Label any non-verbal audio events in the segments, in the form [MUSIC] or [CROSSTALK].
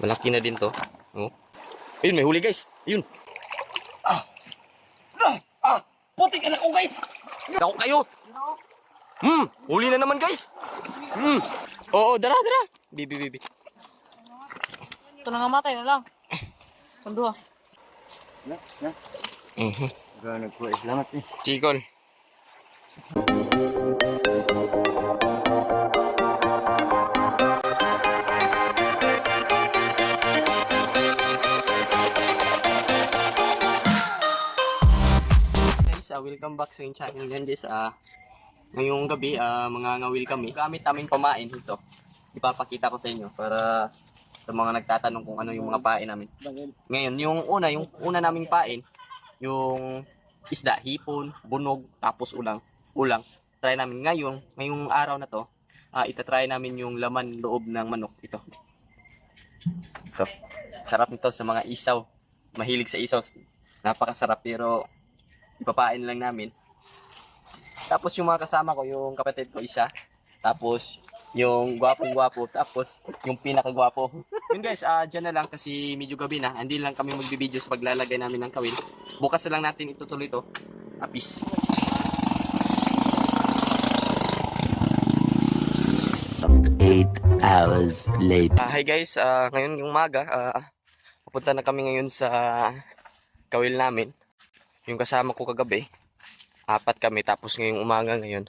Malaki na din to. Oh. Ayun, may huli guys. Ayun. Ah! Ah! Putik anak ko guys! Ako kayo. Hmm, huli na naman guys. Hmm. Oo, dara, dara. Bibi, bibi. Ito na nga matay na lang. Pandua. Na, na. Mhm. Gano'n po, salamat eh. Chikol. Guys, uh, welcome back sa channel yan guys. Ah, ngayong gabi, ah, mga ngawil kami. Gamit namin pamain ito. Ipapakita ko sa inyo para sa mga nagtatanong kung ano yung mga pain namin. Ngayon, yung una, yung una naming pain, yung isda, hipon, bunog, tapos ulang. Ulang. Try namin ngayon, ngayong araw na to, ah itatry namin yung laman loob ng manok. Ito. Ito. Sarap nito sa mga isaw. Mahilig sa isaw. Napakasarap pero ipapain lang namin. Tapos yung mga kasama ko, yung kapatid ko isa. Tapos yung gwapong gwapo. Tapos yung pinakagwapo. Yun guys, ah dyan na lang kasi medyo gabi na. Hindi lang kami magbibideo sa paglalagay namin ng kawil. Bukas na lang natin itutuloy to. Ah, peace. Eight hours later. Ah, hi guys, Ah, ngayon yung umaga, ah, pupunta na kami ngayon sa kawil namin. Yung kasama ko kagabi, apat kami tapos ngayong umaga ngayon,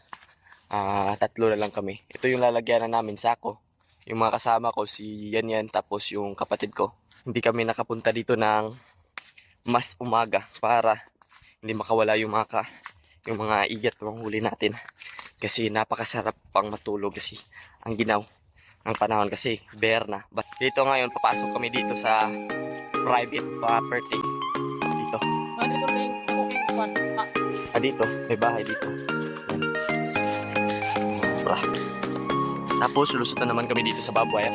ah, tatlo na lang kami. Ito yung lalagyan na namin sako. Yung mga kasama ko si Yan Yan tapos yung kapatid ko. Hindi kami nakapunta dito ng mas umaga para hindi makawala yung mga ka, yung mga igat ng huli natin. Kasi napakasarap pang matulog kasi ang ginaw ang panahon kasi bear na. But dito ngayon, papasok kami dito sa private property. Dito. May bahay dito. Yan. Bra. Tapos, lulusot na naman kami dito sa babuaya.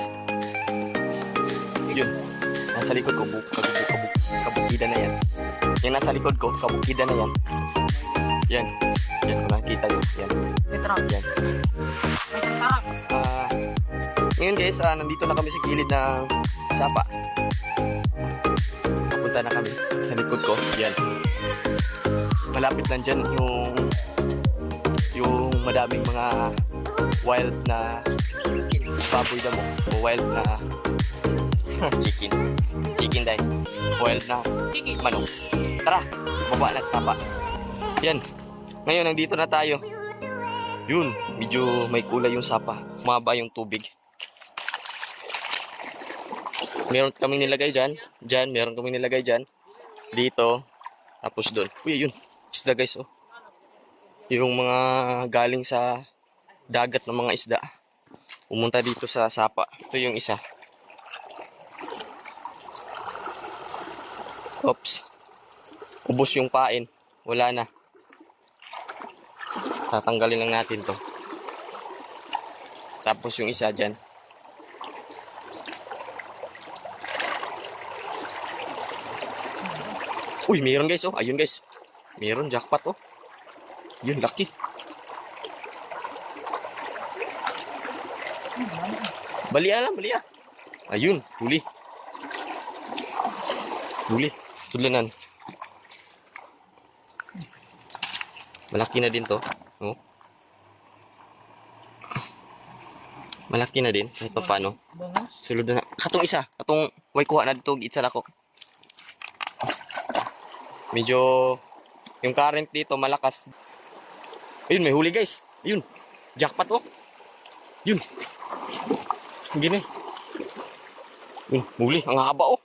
Yun. Nasa likod ko, bu kabu kabu kabukida na yan. Yung nasa likod ko, kabukida na yan. Yan. Yan, kung nakikita nyo. Yan. Yan. Ah, ngayon guys, ah, nandito na kami sa gilid ng sapa. Papunta na kami sa likod ko. Yan. Malapit lang dyan yung yung madaming mga wild na baboy damo o wild na [LAUGHS] chicken. Chicken dahil. Wild na manok. Tara, baba na sa sapa. Yan. Ngayon, nandito na tayo. Yun, medyo may kulay yung sapa. Maba yung tubig. Meron kaming nilagay dyan. Dyan, meron kaming nilagay dyan. Dito. Tapos doon. Uy, yun. Isda guys, oh. Yung mga galing sa dagat ng mga isda. Pumunta dito sa sapa. Ito yung isa. Oops. Ubus yung pain. Wala na. Tatanggalin lang natin to. Tapos yung isa dyan. Uy, meron guys, oh. Ayun guys. Meron, jackpot, oh. Yun, lucky. Balia lang, balia. Ayun, huli. Huli. Tulanan. Malaki na din to. Oh. Malaki na din. Kahit pa paano. Sulod na. Katong isa. Katong way kuha na dito. Itsa na ko. Medyo yung current dito malakas. Ayun, may huli guys. Ayun. Jackpot oh. Yun. Na. eh. Yun, huli. Ang haba oh.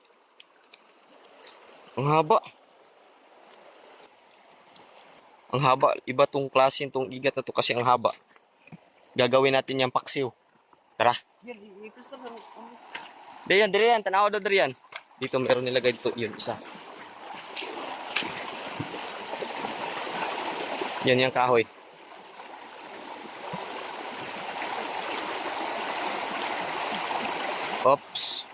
Ang haba. Ang haba. Iba tong klase tong igat na to kasi ang haba. Gagawin natin yung paksiw. Tara. Diyan, diyan, tanaw daw diyan. Dito meron nilagay dito, yun, isa. Yan yung kahoy. Oops.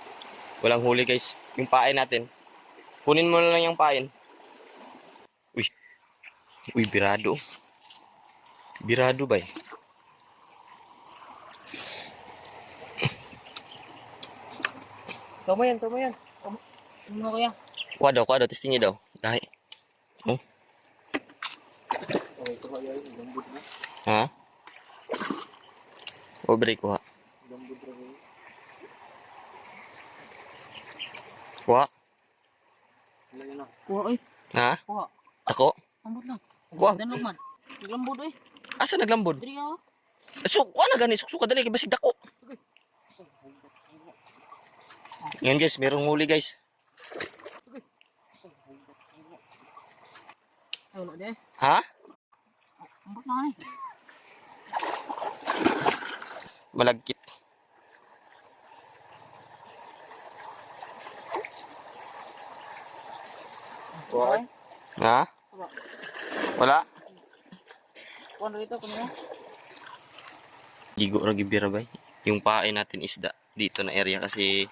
Walang huli guys. Yung pain natin. Kunin mo na lang yung pain. Uy. Uy, birado. Birado ba eh? Tama yan, tama yan. Ano mo kuya? Kuha daw, kuha daw. Testing niya daw. Dahil. Oh. Ha? O, break kuha. Kuha? Kuha oy. Ha? Kuha. Ako? Lambot lang. Kuha. Dan man. Lambot oy. Asa naglambod? Diri oh. So, kuha na gani. Suksuka dali. Kaya basig dako. Yan guys, merong huli guys. Ha? Eh. Malagkit. Kuha. Ha? Wala? Kuha dito kuno. Gigo ra gibira bay. Yung pain natin isda dito na area kasi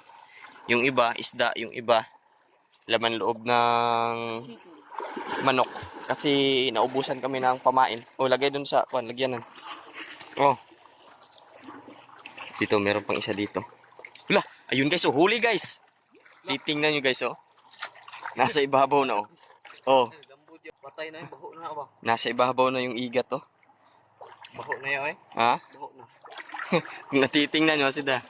yung iba isda, yung iba laman loob ng manok kasi naubusan kami ng pamain. O lagay dun sa kuan lagyanan. Oh. Dito meron pang isa dito. Wala, ayun guys, oh huli guys. Titingnan nyo guys oh. Nasa ibabaw na oh. Oh, Patay na yun, baho na ba? nasa ibabaw na yung igat oh. Baho na yun eh. Ha? Baho na. Kung [LAUGHS] natitingnan nyo sila.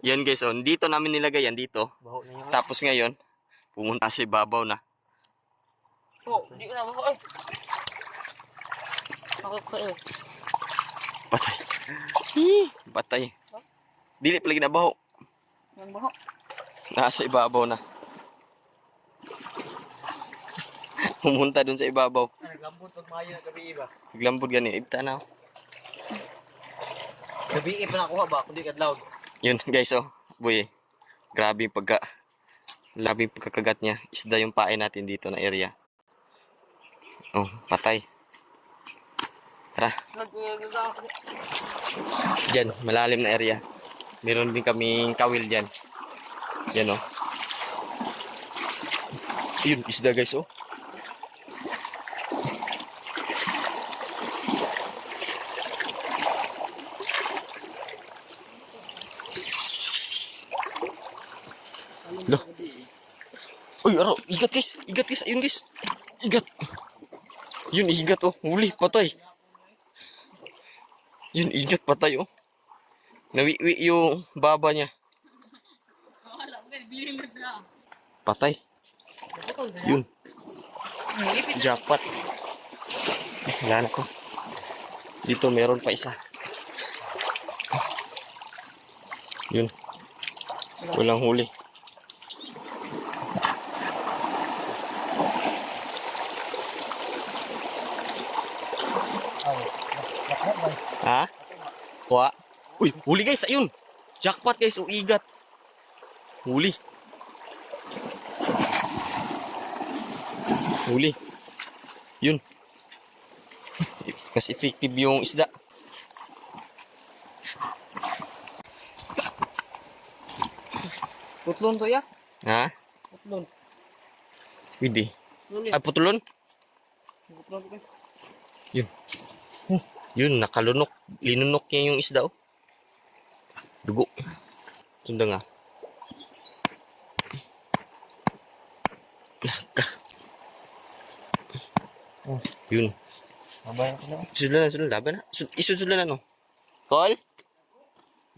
Yan guys, oh, dito namin nilagay yan dito. Baho na yun. Tapos ngayon, pumunta sa ibabaw na. Oh, di ko na mo oy. Ako ko eh. Patay. Hii, Patay. Dili pala ginabaho. Yan baho. Nasa ibabaw na. [LAUGHS] Pumunta dun sa ibabaw. Naglambot pag mayo na gabi ba? Naglambod gani. Ibta na. Gabi pa nakuha ba? Kundi kadlaw. Yun [LAUGHS] guys, oh. Boy, grabe yung pagka... Grabe yung pagkakagat niya. Isda yung pain natin dito na area. Oh, patay. Tara. Diyan, malalim na area. Meron din kaming kawil diyan. Yan oh. Yun, isda guys oh. Lo. Uy, aro, igat guys. Igat guys, ayun guys. Igat. Yun, igat oh. Huli, patay. Yun, igat patay oh. Nawiwi yung baba niya. Patay. Yun, jackpot. Eh, Wala ko. Dito meron pa isa. Yun. Walang huli. Ha? Kuha? Uy, huli guys, ayun. Jackpot guys, o igat. Huli. Huli. Yun. [LAUGHS] Mas effective yung isda. Tutlon to ya? Ha? Tutlon. Pwede. Ay, putulon. Tutlon to. Yun, nakalunok. Linunok niya yung isda, oh. Dugo. Tunda nga. Naka. Yun. Mabayan ko na. Na, susulan. Laban na. Su- Isusulan na, no? Call?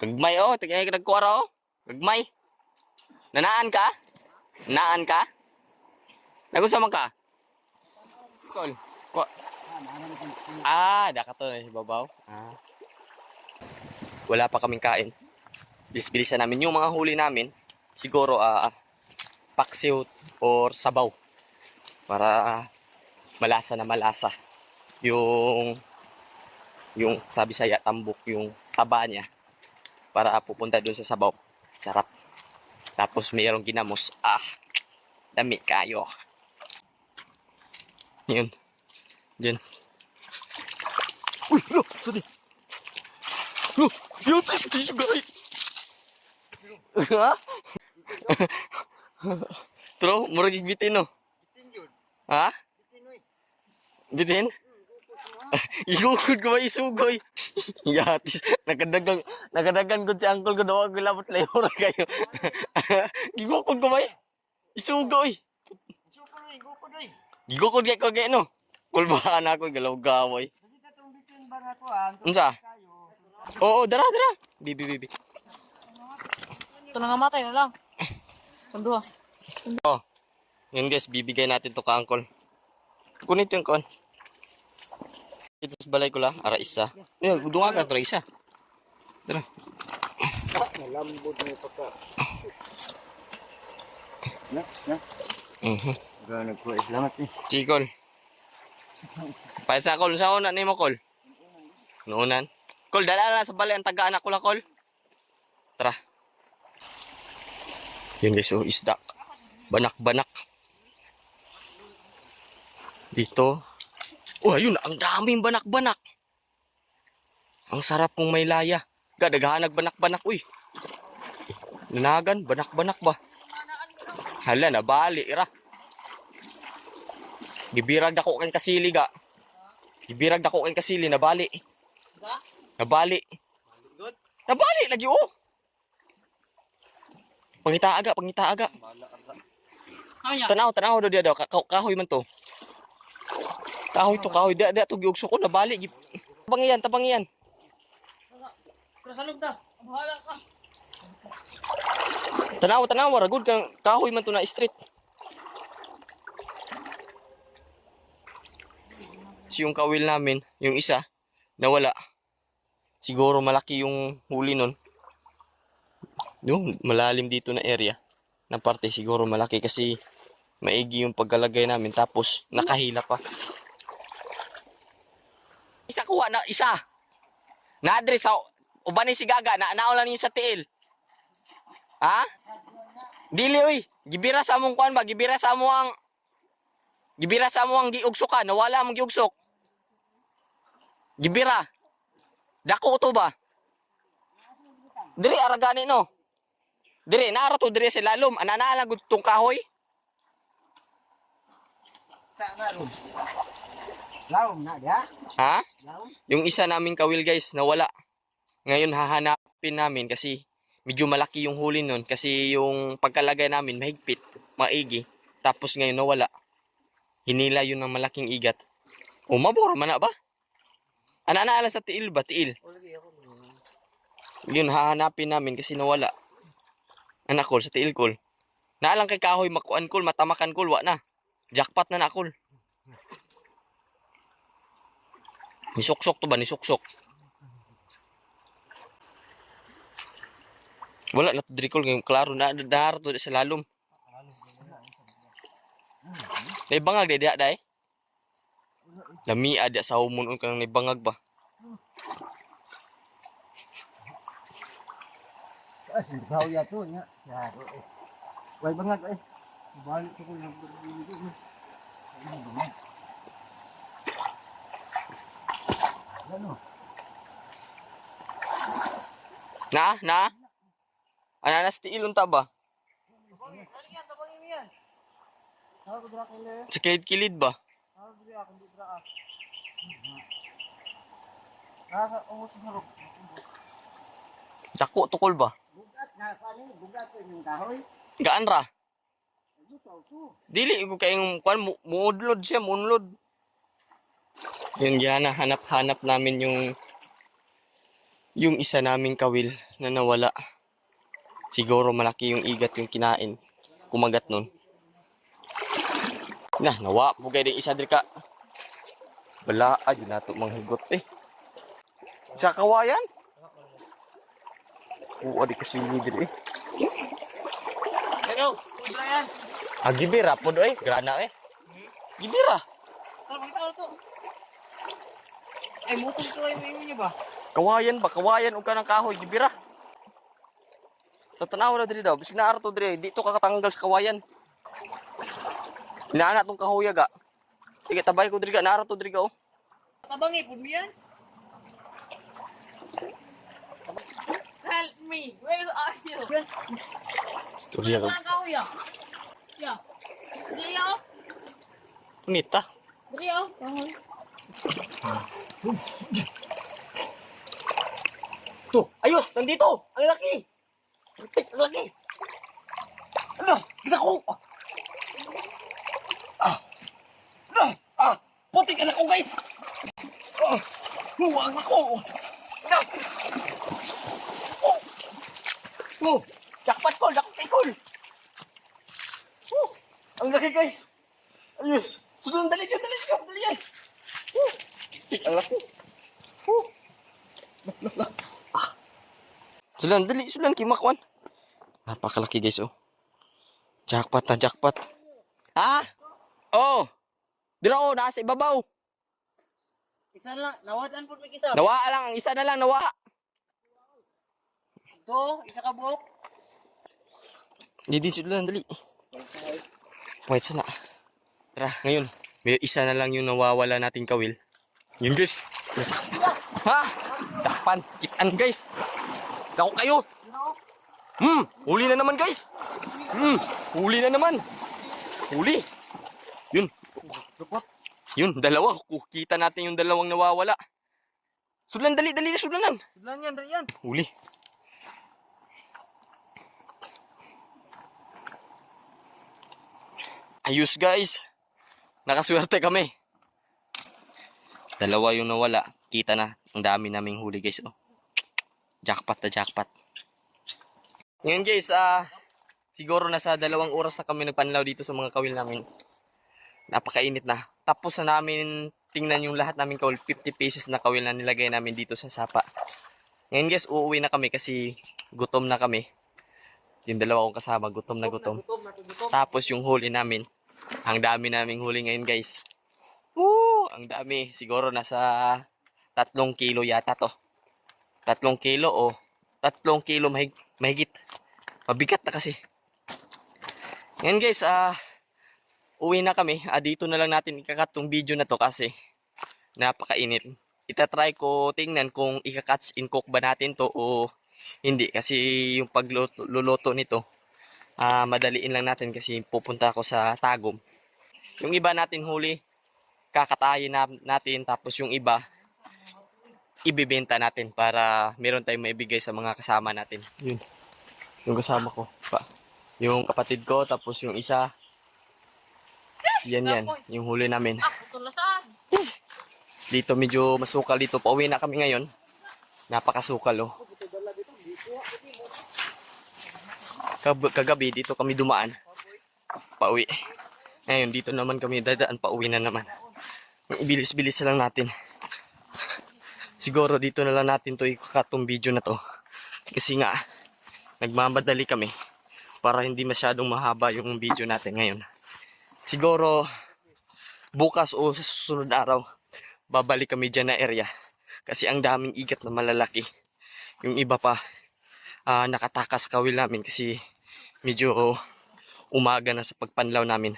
Gagmay, oh. Tingnan ka nagkuwara, oh. Gagmay. Nanaan ka? Nanaan ka? Nagusaman ka? Call. Kwa. Ah, dakato na sa babaw. Ah. Wala pa kaming kain. Bilis-bilisan namin yung mga huli namin. Siguro ah paksiw or sabaw. Para ah, malasa na malasa. Yung yung sabi saya tambok yung taba niya para pupunta doon sa sabaw. Sarap. Tapos mayroong ginamos. Ah, dami kayo. Yun. Diyan. Uy, lo, sudi. Lo, yun, tis, tis, gay. Ha? [LAUGHS] Tro, murag bitin no. Ha? Bitin? Igukod [LAUGHS] ko ba isugoy? [LAUGHS] Yatis. Nakadagang, nakadagan ko si uncle ko daw. Gilabot layo kayo. Igukod ko ba Isugoy. Sukuloy, gukuloy. Igukod kay ko kay no. Kulbahan ako galaw gaway. Kasi katong bitin ba nga ko ah. Unsa? Kayo. Oo, dara dara. Bibi bibi. Ito na nga matay na lang. Kundo ah. Yun guys, bibigay natin to ka uncle. Kunit yung kon. Ito sa balay ko la, ara isa. Yan, dunga ka to isa. Dara. Malambot na ipaka. Na, na. Mhm. Gano'n ko, salamat eh. Chikol. Paisa kol sa una ni mo kol. Noonan. Kol dala na sa balay ang taga-anak ko la kol. Tara. Yun guys, oh, isda. Banak-banak. Dito. Oh, ayun, ang daming banak-banak. Ang sarap kung may laya. Gadagahan banak-banak, uy. Nanagan, banak-banak ba? Hala, nabali, ira. Gibirag dako kang kasili ga. Gibirag dako kang kasili nabali. Nabali. Nabali lagi oh. Pangita aga, pangita aga. Ano? Tanaw, tanaw do dia daw Ka- ka- kahoy man to. Kahoy to, kahoy. Dia dia to giugso ko nabali. Gi- Tabang iyan, tabang iyan. Kasalog na. Bahala ka. Tanaw, tanaw, ragod kang kahoy man to na street. So, yung kawil namin, yung isa, nawala. Siguro malaki yung huli nun. Yung malalim dito na area. Na parte siguro malaki kasi maigi yung pagkalagay namin. Tapos nakahila pa. Isa kuha na, isa. Na-address sa uban si Gaga, na naulan niyo sa tiil. Ha? Dili oy, gibira sa among kuan ba, gibira sa amo ang Gibira sa amo ang giugso ka, nawala among giugsok. Gibira. Dako to ba? Diri aragani no. Diri naara to diri sa lalom, anana lang gud tong kahoy. Lawom na, diha? Ha? Lawom? Yung isa naming kawil guys, nawala. Ngayon hahanapin namin kasi medyo malaki yung huli nun kasi yung pagkalagay namin mahigpit, maigi. Tapos ngayon nawala. Hinila yun ng malaking igat. O mabor man na ba? Ana na sa tiil ba? Tiil. Yun hahanapin namin kasi nawala. Anak kol sa tiil kol. Naalang kay kahoy makuan kol, matamakan kol, wa na. Jackpot na na kol. Nisuksok to ba? Nisuksok. Wala na to diri kol ngayon klaro na dar to sa lalom. May bangag di diha dai. Lami ada sa humon ka nang bangag ba. Ay, ikaw yato niya. Yaro eh. Way bangag eh. Balik ko. Ay, bangag. Ano? Na, na. Ana na sa tiil unta ba? Ano. Sa kilid-kilid ba? Ako dra ako di dra. Ah, na ro. Dako tukol ba? Bugat na kanin, bugat ko yung kahoy. Gaan ra. Dili ko kayong kwan mu- muudlod siya, munlod. Yun gana hanap-hanap namin yung yung isa naming kawil na nawala. Siguro malaki yung igat yung kinain. Kumagat nun. Na, nawa mo din isa diri ka. Bala, ay nato manghigot eh. Sa kawayan? Oo, di kasi yung diri eh. Pero, kubra yan. Ah, gibira po doy. Grana eh. Gibira. Tara, pakita ko to. Ay, mutong ko inyo niyo ba? Kawayan ba? Kawayan o ka ng kahoy, gibira. Tatanaw na diri daw. Bisig na arato diri. Dito ka katanggal sa kawayan. Inaana tong kahoy ga. Tiga tabay ko diri ga. Naarato diri oh. Tabangi, pun mo yan. Help me. Where are you? Istorya ka. Saan ka, kuya? Ya. Dili ako. Kahoy. To, ayos, nandito. Ang laki. Ang laki. Ano? Kita ko. Ah. Ah. Ah. Putik, anak ko, guys. Ah. Huwag ako. Ah. Oh. Oh. Jackpot call, jackpot call. Oh. Ang laki, guys. Ayos. Sunod, dali dyan, dali dyan, dali yan. Oh. Ang laki. Oh. Sulan, dali, sulan, kimakwan. Napakalaki guys, oh. Jackpot na jackpot. Ha? Oh! Dira oh, nasa ibabaw. Isa lang, nawadan po may isa. Nawa lang, ang isa na lang, nawa. Ito, isa ka buhok. Hindi din sulan, dali. Wait, sana. Tara, ngayon, may isa na lang yung nawawala nating kawil. Yun guys, nasa. Ha? Takpan, kitan guys. Dako kayo. Hmm, huli na naman guys. Hmm, huli na naman. Huli. Yun. Yun, dalawa. Kita natin yung dalawang nawawala. Sulan, dali, dali, sulanan. Sulan yan, dali yan. Huli. Ayos guys. Nakaswerte kami. Dalawa yung nawala. Kita na. Ang dami naming huli guys. Oh. Jackpot na jackpot. Ngayon guys, ah, siguro nasa dalawang oras na kami nagpanlaw dito sa mga kawil namin. Napakainit na. Tapos na namin tingnan yung lahat namin kawil. 50 pieces na kawil na nilagay namin dito sa sapa. Ngayon guys, uuwi na kami kasi gutom na kami. Yung dalawa kong kasama, gutom na gutom. Tapos yung huli namin, ang dami naming huli ngayon guys. Woo! Ang dami. Siguro nasa tatlong kilo yata to. Tatlong kilo o tatlong kilo mahig mahigit. Mabigat na kasi. Ngayon guys, ah uwi na kami. Ah, dito na lang natin ikakat tong video na to kasi napakainit. Itatry ko tingnan kung ika-catch in cook ba natin to o hindi kasi yung pagluluto nito ah madaliin lang natin kasi pupunta ako sa Tagum. Yung iba natin huli, kakatayin na, natin tapos yung iba ibibenta natin para meron tayong maibigay sa mga kasama natin. Yun. Yung kasama ko. Pa. Yung kapatid ko tapos yung isa yan yan, yung huli namin. Dito medyo masukal dito. Pauwi na kami ngayon. Napakasukal oh. Kagabi dito kami dumaan. Pauwi. Ngayon dito naman kami dadaan pauwi na naman. Ibilis-bilis lang natin. Siguro dito na lang natin to ikakatong video na to. Kasi nga nagmamadali kami para hindi masyadong mahaba yung video natin ngayon. Siguro bukas o sa susunod araw babalik kami dyan na area kasi ang daming igat na malalaki. Yung iba pa ah, nakatakas kawil namin kasi medyo umaga na sa pagpanlaw namin.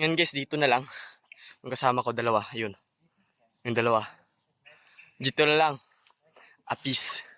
Ngayon guys, dito na lang. Yung kasama ko dalawa, yun. Yung dalawa. Dito na lang. A peace.